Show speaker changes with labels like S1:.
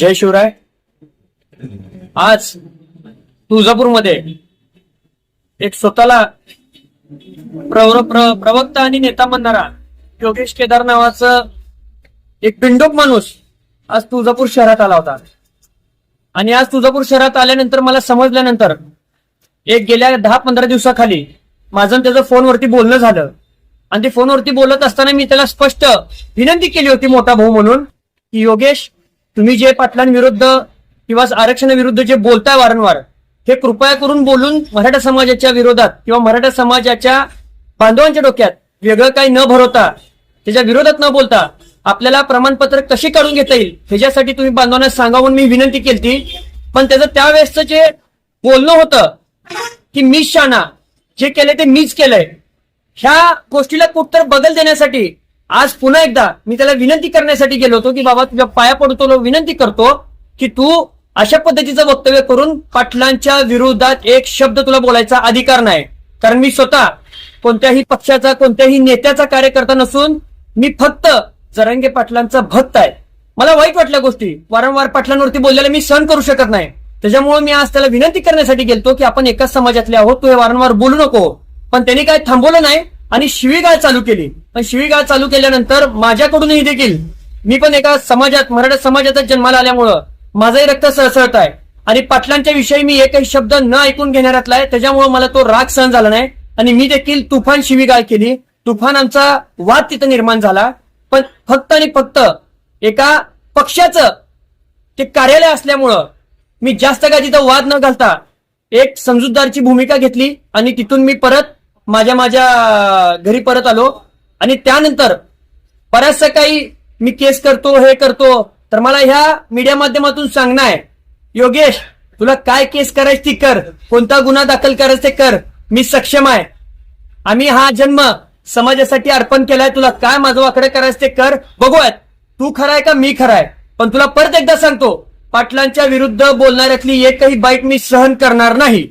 S1: जय शिवराय. आज तुळजापूरमध्ये एक स्वतःला प्रवर प्र, प्रवक्ता आणि नेता म्हणणारा योगेश केदार नावाचं एक बिंडोक माणूस आज तुळजापूर शहरात आला होता. आणि आज तुळजापूर शहरात आल्यानंतर मला समजल्यानंतर एक गेल्या दहा पंधरा दिवसाखाली माझं त्याचं फोनवरती बोलणं झालं. आणि ते फोनवरती बोलत असताना मी त्याला स्पष्ट विनंती केली होती मोठा भाऊ म्हणून की योगेश तुम्ही जे पाटलांविरुद्ध किंवा आरक्षणाविरुद्ध जे बोलताय वारंवार हे कृपया करून बोलून मराठा समाजाच्या विरोधात किंवा मराठा समाजाच्या बांधवांच्या डोक्यात वेगळं काही न भरवता त्याच्या विरोधात न बोलता आपल्याला प्रमाणपत्र कशी काढून घेता येईल ह्याच्यासाठी तुम्ही बांधवांना सांगावून मी विनंती केली पण त्याचं त्यावेळेस जे बोलणं होतं की मीच शाणा जे केलंय ते मीच केलंय. ह्या गोष्टीला कुठतर बदल देण्यासाठी आज पुन्हा एकदा मी त्याला विनंती करण्यासाठी गेलो होतो की बाबा तुझ्या पाया पडतो विनंती करतो की तू अशा पद्धतीचं वक्तव्य करून पाटलांच्या विरोधात एक शब्द तुला बोलायचा अधिकार नाही. कारण मी स्वतः कोणत्याही पक्षाचा कोणत्याही नेत्याचा कार्यकर्ता नसून मी फक्त जरांगे पाटलांचा भक्त आहे. मला वाईट वाटल्या गोष्टी. वारंवार पाटलांवरती बोलल्याला मी सहन करू शकत नाही. त्याच्यामुळे मी आज त्याला विनंती करण्यासाठी गेलतो की आपण एकाच समाजातले आहोत तू हे वारंवार बोलू नको. पण त्यांनी काय थांबवलं नाही आणि शिवीगाळ चालू केली. पण शिवीगाळ चालू केल्यानंतर माझ्याकडूनही देखील मी पण एका समाजात मराठा समाजातच जन्माला आल्यामुळं माझंही रक्त सळसळत आहे. आणि पाटलांच्या विषयी मी एकही शब्द न ऐकून घेणाऱ्यातला आहे. त्याच्यामुळे मला तो राग सहन झाला नाही. आणि मी देखील तुफान शिवीगाळ केली. तुफान आमचा वाद तिथं निर्माण झाला. पण फक्त आणि फक्त एका पक्षाचं ते कार्यालय असल्यामुळं मी जास्त काय तिथं वाद न घालता एक समजूतदारची भूमिका घेतली. आणि तिथून मी परत माझ्या माझ्या घरी परत आलो. आणि त्यानंतर बऱ्याचशा काही मी केस करतो हे करतो. तर मला ह्या मीडिया माध्यमातून सांगणं आहे योगेश तुला काय केस करायची ती कर. कोणता गुन्हा दाखल करायचा ते कर. मी सक्षम आहे. आम्ही हा जन्म समाजासाठी अर्पण केलाय. तुला काय माझं वाकडं करायचं ते कर. बघूयात. तू खराय का मी खराय पण तुला परत एकदा सांगतो पाटलांच्या विरुद्ध बोलणाऱ्यातली एकही बाईट मी सहन करणार नाही.